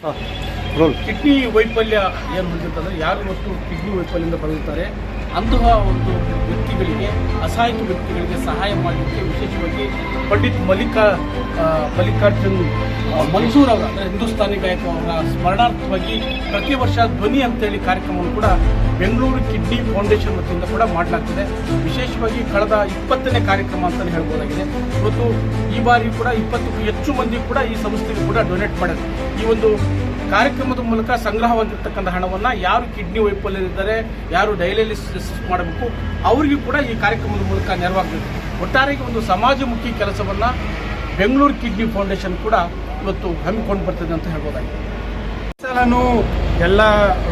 Kidney ವೈಫಲ್ಯ ಏನು ಹೊಂದಿರ್ತದೆ? ಯಾರು ಮತ್ತು ಕಿಡ್ನಿ ವೈಫಲ್ಯದಿಂದ ಬಳಲುತ್ತಾರೆ? ಅಂತಹ ಒಂದು ವ್ಯಕ್ತಿಗಳಿಗೆ, ಅಸಹಾಯಕ ವ್ಯಕ್ತಿಗಳಿಗೆ ಸಹಾಯ ಮಾಡಲಿಕ್ಕೆ ವಿಶೇಷವಾಗಿ ಪಂಡಿತ್ ಮಲ್ಲಿಕಾ ಮಲ್ಲಿಕಾರ್ಜುನ್ ಮನ್ಸೂರ್ ಅವರ ಹಿಂದೂಸ್ತಾನಿ ಗಾಯಕ ಅವರ ಸ್ಮರಣಾರ್ಥವಾಗಿ ಪ್ರತಿ ವರ್ಷ ಧ್ವನಿ ಅಂತೇಳಿ ಕಾರ್ಯಕ್ರಮವನ್ನು ಕೂಡ ಬೆಂಗಳೂರು ಕಿಡ್ನಿ ಫೌಂಡೇಶನ್ ವತಿಯಿಂದ ಕೂಡ ಮಾಡಲಾಗ್ತದೆ. ವಿಶೇಷವಾಗಿ ಕಳೆದ ಇಪ್ಪತ್ತನೇ ಕಾರ್ಯಕ್ರಮ ಅಂತಲೇ ಹೇಳ್ಬೋದಾಗಿದೆ. ಇವತ್ತು ಈ ಬಾರಿ ಕೂಡ ಇಪ್ಪತ್ತಕ್ಕೂ ಹೆಚ್ಚು ಮಂದಿ ಕೂಡ ಈ ಸಂಸ್ಥೆಗೆ ಕೂಡ ಡೊನೇಟ್ ಮಾಡಿದೆ ಈ ಒಂದು ಕಾರ್ಯಕ್ರಮದ ಮೂಲಕ ಸಂಗ್ರಹವಾಗಿರ್ತಕ್ಕಂಥ ಹಣವನ್ನು ಯಾರು ಕಿಡ್ನಿ ವೈಫಲ್ಯದಿದ್ದಾರೆ ಯಾರು ಡಯಾಲಿಸಿಸ್ ಮಾಡಬೇಕು, ಅವರಿಗೂ ಕೂಡ ಈ ಕಾರ್ಯಕ್ರಮದ ಮೂಲಕ ನೆರವಾಗಬೇಕು. ಒಟ್ಟಾರೆಗೆ ಒಂದು ಸಮಾಜಮುಖಿ ಕೆಲಸವನ್ನು ಬೆಂಗಳೂರು ಕಿಡ್ನಿ ಫೌಂಡೇಶನ್ ಕೂಡ ಇವತ್ತು ಹಮ್ಮಿಕೊಂಡು ಬರ್ತದೆ ಅಂತ ಹೇಳ್ಬೋದಾಗಿದೆ. ಸಲನೂ ಎಲ್ಲ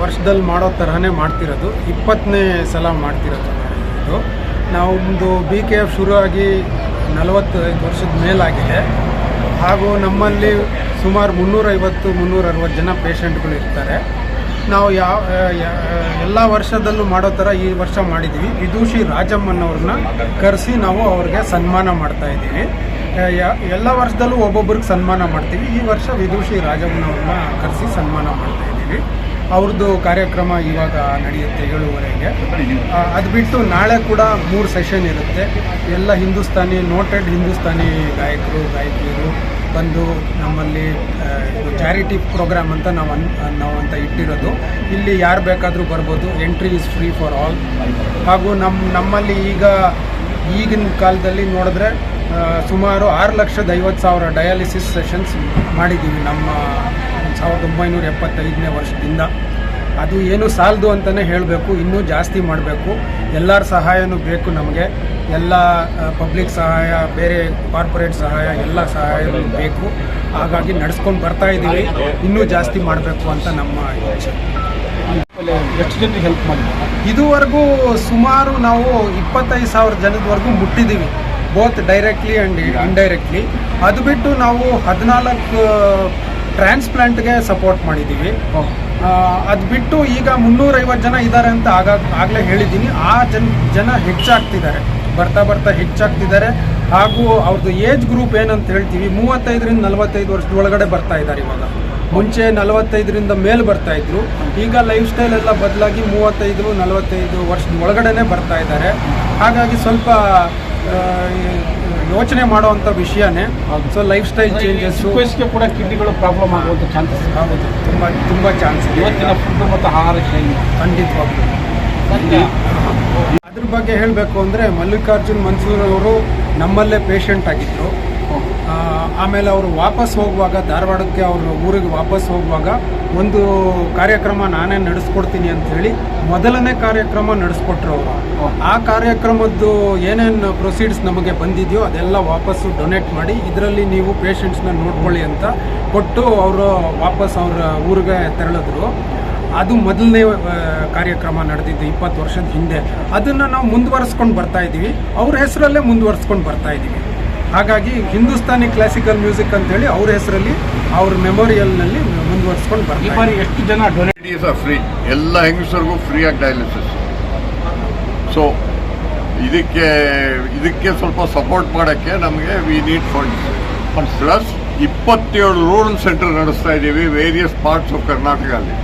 ವರ್ಷದಲ್ಲಿ ಮಾಡೋ ತರಹನೇ ಮಾಡ್ತಿರೋದು. ಇಪ್ಪತ್ತನೇ ಸಲ ಮಾಡ್ತಿರೋದು ಇದು. ನಾವು ಒಂದು ಬಿ ಕೆ ಎಫ್ ಶುರುವಾಗಿ ನಲವತ್ತೈದು ವರ್ಷದ ಮೇಲಾಗಿದೆ. ಹಾಗೂ ನಮ್ಮಲ್ಲಿ ಸುಮಾರು ಮುನ್ನೂರೈವತ್ತು ಮುನ್ನೂರ ಅರವತ್ತು ಜನ ಪೇಷಂಟ್ಗಳು ಇರ್ತಾರೆ. ನಾವು ಯಾವ ಎಲ್ಲ ವರ್ಷದಲ್ಲೂ ಮಾಡೋ ಥರ ಈ ವರ್ಷ ಮಾಡಿದ್ದೀವಿ ವಿದೂಷಿ ರಾಜಮ್ಮನವ್ರನ್ನ ಕರೆಸಿ ನಾವು ಅವ್ರಿಗೆ ಸನ್ಮಾನ ಮಾಡ್ತಾ ಇದ್ದೀವಿ. ಎಲ್ಲ ವರ್ಷದಲ್ಲೂ ಒಬ್ಬೊಬ್ರಿಗೆ ಸನ್ಮಾನ ಮಾಡ್ತೀವಿ. ಈ ವರ್ಷ ವಿದೂಷಿ ರಾಜಮ್ಮನವ್ರನ್ನ ಕರೆಸಿ ಸನ್ಮಾನ ಮಾಡ್ತಾ ಇದ್ದೀವಿ. ಅವ್ರದ್ದು ಕಾರ್ಯಕ್ರಮ ಇವಾಗ ನಡೆಯುತ್ತೆ ಏಳುವರೆಗೆ. ಅದು ಬಿಟ್ಟು ನಾಳೆ ಕೂಡ ಮೂರು ಸೆಷನ್ ಇರುತ್ತೆ. ಎಲ್ಲ ಹಿಂದೂಸ್ತಾನಿ, ನೋಟೆಡ್ ಹಿಂದೂಸ್ತಾನಿ ಗಾಯಕರು, ಗಾಯಕಿಯರು ಬಂದು ನಮ್ಮಲ್ಲಿ ಇದು ಚಾರಿಟಿ ಪ್ರೋಗ್ರಾಮ್ ಅಂತ ನಾವು ಅನ್, ನಾವು ಅಂತ ಇಟ್ಟಿರೋದು. ಇಲ್ಲಿ ಯಾರು ಬೇಕಾದರೂ ಬರ್ಬೋದು. Entry is free for all ಹಾಗೂ ನಮ್ಮ ನಮ್ಮಲ್ಲಿ ಈಗ ಈಗಿನ ಕಾಲದಲ್ಲಿ ನೋಡಿದ್ರೆ ಸುಮಾರು ಆರು ಲಕ್ಷದ ಐವತ್ತು ಸಾವಿರ ಡಯಾಲಿಸಿಸ್ ಸೆಷನ್ಸ್ ಮಾಡಿದ್ದೀವಿ ನಮ್ಮ ಸಾವಿರದ ಒಂಬೈನೂರ ಎಪ್ಪತ್ತೈದನೇ ವರ್ಷದಿಂದ. ಅದು ಏನು ಸಾಲದು ಅಂತಲೇ ಹೇಳಬೇಕು ಇನ್ನೂ ಜಾಸ್ತಿ ಮಾಡಬೇಕು. ಎಲ್ಲರ ಸಹಾಯನೂ ಬೇಕು ನಮಗೆ. ಎಲ್ಲ ಪಬ್ಲಿಕ್ ಸಹಾಯ ಬೇರೆ ಕಾರ್ಪೊರೇಟ್ ಸಹಾಯ ಎಲ್ಲ ಸಹಾಯನೂ ಬೇಕು. ಹಾಗಾಗಿ ನಡೆಸ್ಕೊಂಡು ಬರ್ತಾ ಇದ್ದೀವಿ. ಇನ್ನೂ ಜಾಸ್ತಿ ಮಾಡಬೇಕು ಅಂತ ನಮ್ಮ ಇಚ್ಛೆ. ಎಷ್ಟು ಜನರಿಗೆ ಹೆಲ್ಪ್ ಮಾಡಿ ಇದುವರೆಗೂ ಸುಮಾರು ನಾವು ಇಪ್ಪತ್ತೈದು ಸಾವಿರ ಜನದವರೆಗೂ ಮುಟ್ಟಿದ್ದೀವಿ. ಬೋತ್ ಡೈರೆಕ್ಟ್ಲಿ ಆ್ಯಂಡ್ ಇಂಡೈರೆಕ್ಟ್ಲಿ ಅದು ಬಿಟ್ಟು ನಾವು ಹದಿನಾಲ್ಕು ಟ್ರಾನ್ಸ್ಪ್ಲಾಂಟ್ಗೆ ಸಪೋರ್ಟ್ ಮಾಡಿದ್ದೀವಿ. ಅದು ಬಿಟ್ಟು ಈಗ ಮುನ್ನೂರೈವತ್ತು ಜನ ಇದ್ದಾರೆ ಅಂತ ಆಗ, ಆಗಲೇ ಹೇಳಿದ್ದೀನಿ. ಆ ಜನ ಜನ ಹೆಚ್ಚಾಗ್ತಿದ್ದಾರೆ. ಬರ್ತಾ ಬರ್ತಾ ಹೆಚ್ಚಾಗ್ತಿದ್ದಾರೆ. ಹಾಗೂ ಅವ್ರದ್ದು ಏಜ್ ಗ್ರೂಪ್ ಏನಂತ ಹೇಳ್ತೀವಿ, ಮೂವತ್ತೈದರಿಂದ ನಲವತ್ತೈದು ವರ್ಷದ ಒಳಗಡೆ ಬರ್ತಾ ಇದ್ದಾರೆ ಇವಾಗ. ಮುಂಚೆ ನಲವತ್ತೈದರಿಂದ ಮೇಲೆ ಬರ್ತಾ ಇದ್ರು. ಈಗ ಲೈಫ್ ಸ್ಟೈಲ್ ಎಲ್ಲ ಬದಲಾಗಿ ಮೂವತ್ತೈದು, ನಲವತ್ತೈದು ವರ್ಷದ ಒಳಗಡೆನೆ ಬರ್ತಾ ಇದ್ದಾರೆ. ಹಾಗಾಗಿ ಸ್ವಲ್ಪ ಯೋಚನೆ ಮಾಡುವಂಥ ವಿಷಯನೇ. ಸೊ ಲೈಫ್ ಸ್ಟೈಲ್ ಚೇಂಜಸ್ ವಯಸ್ಸಿಗೆ ಕೂಡ ಕಿಡ್ನಿಗಳು ಪ್ರಾಬ್ಲಮ್ ಆಗುವಂಥ ಚಾನ್ಸಸ್ ಆಗುತ್ತೆ ತುಂಬ ತುಂಬ ಚಾನ್ಸ್ ಇವತ್ತಿನ ಫುಡ್ ಮತ್ತು ಆಹಾರ ಶೈಲಿ. ಖಂಡಿತವಾಗ್ಲು. ಅದ್ರ ಬಗ್ಗೆ ಹೇಳಬೇಕು ಅಂದರೆ ಮಲ್ಲಿಕಾರ್ಜುನ್ ಮನ್ಸೂರ್ ಅವರು ನಮ್ಮಲ್ಲೇ ಪೇಷಂಟ್ ಆಗಿದ್ದರು ಆಮೇಲೆ ಅವರು ವಾಪಸ್ ಹೋಗುವಾಗ ಧಾರವಾಡಕ್ಕೆ ಅವರು ಊರಿಗೆ ವಾಪಸ್ ಹೋಗುವಾಗ ಒಂದು ಕಾರ್ಯಕ್ರಮ ನಾನೇ ನಡೆಸ್ಕೊಡ್ತೀನಿ ಅಂತ ಹೇಳಿ ಮೊದಲನೇ ಕಾರ್ಯಕ್ರಮ ನಡೆಸ್ಕೊಟ್ರು ಅವರು. ಆ ಕಾರ್ಯಕ್ರಮದ್ದು ಏನೇನು ಪ್ರೊಸೀಡ್ಸ್ ನಮಗೆ ಬಂದಿದೆಯೋ ಅದೆಲ್ಲ ವಾಪಸ್ಸು ಡೊನೇಟ್ ಮಾಡಿ ಇದರಲ್ಲಿ ನೀವು ಪೇಷಂಟ್ಸ್ನ ನೋಡ್ಕೊಳ್ಳಿ ಅಂತ ಕೊಟ್ಟು ಅವರು ವಾಪಸ್ ಅವರ ಊರಿಗೆ ತೆರಳಿದ್ರು. ಅದು ಮೊದಲನೇ ಕಾರ್ಯಕ್ರಮ ನಡೆದಿದ್ದು ಇಪ್ಪತ್ತು ವರ್ಷದ ಹಿಂದೆ. ಅದನ್ನು ನಾವು ಮುಂದುವರಿಸ್ಕೊಂಡು ಬರ್ತಾ ಇದ್ದೀವಿ ಅವ್ರ ಹೆಸರಲ್ಲೇ ಮುಂದುವರಿಸ್ಕೊಂಡು ಬರ್ತಾ ಇದ್ದೀವಿ ಹಾಗಾಗಿ ಹಿಂದೂಸ್ತಾನಿ ಕ್ಲಾಸಿಕಲ್ ಮ್ಯೂಸಿಕ್ ಅಂತೇಳಿ ಅವ್ರ ಹೆಸರಲ್ಲಿ ಅವ್ರ ಮೆಮೋರಿಯಲ್ನಲ್ಲಿ ಮುಂದುವರಿಸ್ಕೊಂಡು ಈ ಬರ್ತಾ ಬಾರಿ ಎಷ್ಟು ಜನ ಡೊನೇಟೀಸ್ ಆರ್ ಫ್ರೀ ಎಲ್ಲ ಹೆಂಗಸರಿಗೂ ಫ್ರೀ ಆಗಿ ಡಯಾಲಿಸಿಸ್ ಸೊ ಇದಕ್ಕೆ ಇದಕ್ಕೆ ಸ್ವಲ್ಪ ಸಪೋರ್ಟ್ ಮಾಡೋಕ್ಕೆ ನಮಗೆ ವಿ ನೀಡ್ ಫಂಡ್ಸ್ ಪ್ಲಸ್ ಇಪ್ಪತ್ತೇಳು ರೂರಲ್ ಸೆಂಟರ್ ನಡೆಸ್ತಾ ಇದ್ದೀವಿ ವೇರಿಯಸ್ ಪಾರ್ಟ್ಸ್ ಆಫ್ ಕರ್ನಾಟಕ ಅಲ್ಲಿ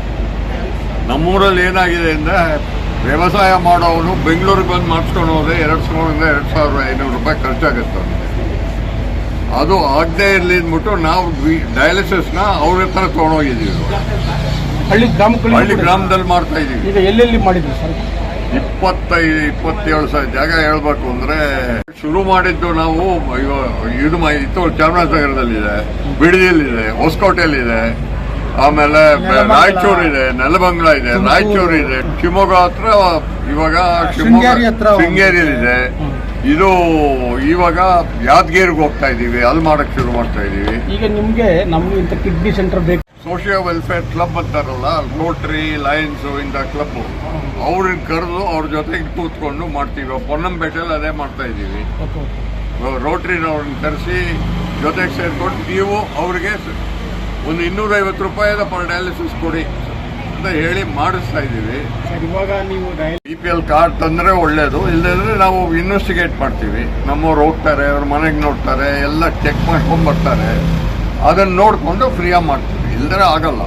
ನಮ್ಮೂರಲ್ಲಿ ಏನಾಗಿದೆ ಅಂದರೆ ವ್ಯವಸಾಯ ಮಾಡೋವನು ಬೆಂಗಳೂರಿಗೆ ಬಂದು ಮಾಡಿಸ್ಕೊಂಡು ಹೋದರೆ ಎರಡು ಸಾವಿರದಿಂದ ಎರಡು ಸಾವಿರದ ಐನೂರು ರೂಪಾಯಿ ಖರ್ಚಾಗುತ್ತೆ ಅವ್ನಿಗೆ. ಅದು ಆಗದೆ ಇರಲಿ ಅಂದ್ಬಿಟ್ಟು ನಾವು ನ ಅವ್ರ ಹತ್ರ ತೊಗೊಂಡೋಗಿದ್ದೀವಿ. ಹಳ್ಳಿ ಗ್ರಾಮ ಹಳ್ಳಿ ಗ್ರಾಮದಲ್ಲಿ ಮಾಡ್ತಾ ಇದ್ದೀವಿ ಈಗ ಎಲ್ಲೆಲ್ಲಿ ಮಾಡಿದ್ರು ಸರ್? ಇಪ್ಪತ್ತೈದು ಇಪ್ಪತ್ತೇಳು ಸಾವಿರ ಜಾಗ ಹೇಳ್ಬೇಕು ಅಂದ್ರೆ ಶುರು ಮಾಡಿದ್ದು ನಾವು ಇದು ಇತ್ತು ಚಾಮರಾಜನಗರದಲ್ಲಿದೆ ಬಿಡದಿಯಲ್ಲಿದೆ ಹೊಸಕೋಟೆಯಲ್ಲಿದೆ ಆಮೇಲೆ ರಾಯಚೂರು ಇದೆ ನೆಲಬಂಗ್ಲ ಇದೆ ರಾಯಚೂರು ಇದೆ ಶಿವಮೊಗ್ಗ ಹತ್ರ ಇವಾಗ ಶಿವಮೊಗ್ಗ ಶೃಂಗೇರಿಯಲ್ಲಿ ಇದೆ ಶೃಂಗೇರಿಯಲ್ಲಿದೆ. ಇದು ಇವಾಗ ಯಾದಗಿರಿಗೆ ಹೋಗ್ತಾ ಇದೀವಿ ಅಲ್ಲಿ ಮಾಡಕ್ ಶುರು ಮಾಡ್ತಾ ಇದೀವಿ. ಈಗ ನಿಮಗೆ ನಮ್ಗೆ ಇಂಥ ಕಿಡ್ನಿ ಸೆಂಟರ್ ಬೇಕು. ಸೋಷಿಯಲ್ ವೆಲ್ಫೇರ್ ಕ್ಲಬ್ ಅಂತಾರಲ್ಲ ರೋಟ್ರಿ ಲಯನ್ಸ್ ಇಂಥ ಕ್ಲಬ್ ಅವ್ರನ್ನ ಕರೆದು ಅವ್ರ ಜೊತೆಗೆ ಕೂತ್ಕೊಂಡು ಮಾಡ್ತೀವಿ. ಪೊನ್ನಂಪೇಟೆಯಲ್ಲಿ ಅದೇ ಮಾಡ್ತಾ ಇದ್ದೀವಿ ರೋಟ್ರಿನವ್ರನ್ನ ಕರೆಸಿ ಜೊತೆಗೆ ಸೇರಿಕೊಂಡು ನೀವು ಅವ್ರಿಗೆ ಒಂದು ಇನ್ನೂರೈವತ್ತು ರೂಪಾಯಿದ ಪರ್ ಡಯಾಲಿಸಿಸ್ ಕೊಡಿ. ಅಂತ ಹೇಳಿ ಮಾಡಿಸ್ತಾ ಇದ್ದೀವಿ. ಇವಾಗ ನೀವು ಬಿ ಪಿ ಎಲ್ ಕಾರ್ಡ್ ತಂದ್ರೆ ಒಳ್ಳೇದು ಇಲ್ಲದ್ರೆ ನಾವು ಇನ್ವೆಸ್ಟಿಗೇಟ್ ಮಾಡ್ತೀವಿ. ನಮ್ಮವ್ರು ಹೋಗ್ತಾರೆ ಅವ್ರ ಮನೆಗೆ ನೋಡ್ತಾರೆ ಎಲ್ಲ ಚೆಕ್ ಮಾಡ್ಕೊಂಡು ಬರ್ತಾರೆ. ಅದನ್ನ ನೋಡಿಕೊಂಡು ಫ್ರೀಯಾಗಿ ಮಾಡ್ತೀವಿ. ಇಲ್ಲದ್ರೆ ಆಗಲ್ಲ.